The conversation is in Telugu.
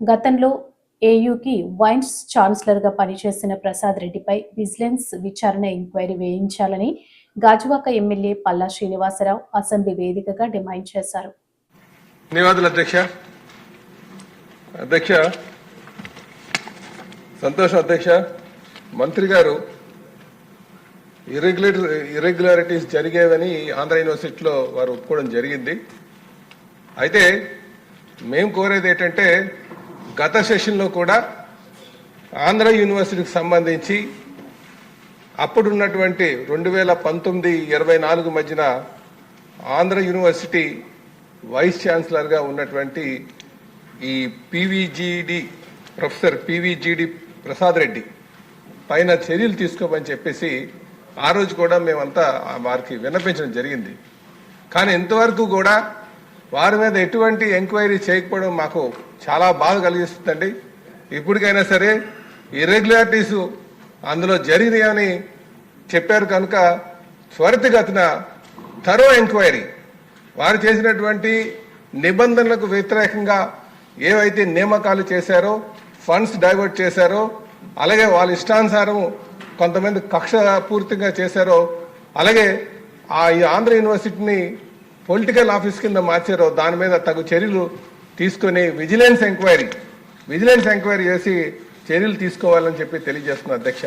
గతంలో ఏయుకి వైన్స్ ఛాన్సలర్గా పనిచేసిన ప్రసాద్ రెడ్డిపై విజిలెన్స్ విచారణ ఎంక్వైరీ వేయించాలని గాజువాక ఎమ్మెల్యే పల్లా శ్రీనివాసరావు అసెంబ్లీ వేదికగా డిమాండ్ చేశారు. ధన్యవాదాలు అధ్యక్ష. అధ్యక్ష సంతోషం అధ్యక్ష. మంత్రి గారు ఇరెగ్యులేటర్ ఇరెగ్యులారిటీస్ జరిగేవని ఆంధ్ర యూనివర్సిటీలో వారు ఒప్పుకోవడం జరిగింది. అయితే మేము కోరేది ఏంటంటే గత సెషన్లో కూడా ఆంధ్ర యూనివర్సిటీకి సంబంధించి అప్పుడున్నటువంటి రెండు వేల పంతొమ్మిది ఇరవై నాలుగు మధ్యన ఆంధ్ర యూనివర్సిటీ వైస్ ఛాన్సలర్గా ఉన్నటువంటి ఈ PVGD professor PVGD Prasad Reddy పైన చర్యలు తీసుకోమని చెప్పేసి ఆ రోజు కూడా మేమంతా వారికి విన్నపించడం జరిగింది. కానీ ఇంతవరకు కూడా వారి మీద ఎటువంటి ఎంక్వైరీ చేయకపోవడం మాకు చాలా బాధ కలిగిస్తుందండి. ఇప్పటికైనా సరే ఇర్రెగ్యులారిటీస్ అందులో జరిగినాయని చెప్పారు కనుక త్వరితగతిన థరో ఎంక్వైరీ. వారు చేసినటువంటి నిబంధనలకు వ్యతిరేకంగా ఏవైతే నియామకాలు చేశారో ఫండ్స్ డైవర్ట్ చేశారో అలాగే వాళ్ళ ఇష్టానుసారం కొంతమంది కక్ష పూర్తిగా చేశారో అలాగే ఆ ఈ ఆంధ్ర యూనివర్సిటీని పొలిటికల్ ఆఫీస్ కింద మార్చారో దాని మీద తగు చర్యలు తీసుకొని విజిలెన్స్ ఎంక్వైరీ విజిలెన్స్ ఎంక్వైరీ చేసి చర్యలు తీసుకోవాలని చెప్పి తెలియజేస్తున్నా అధ్యక్ష.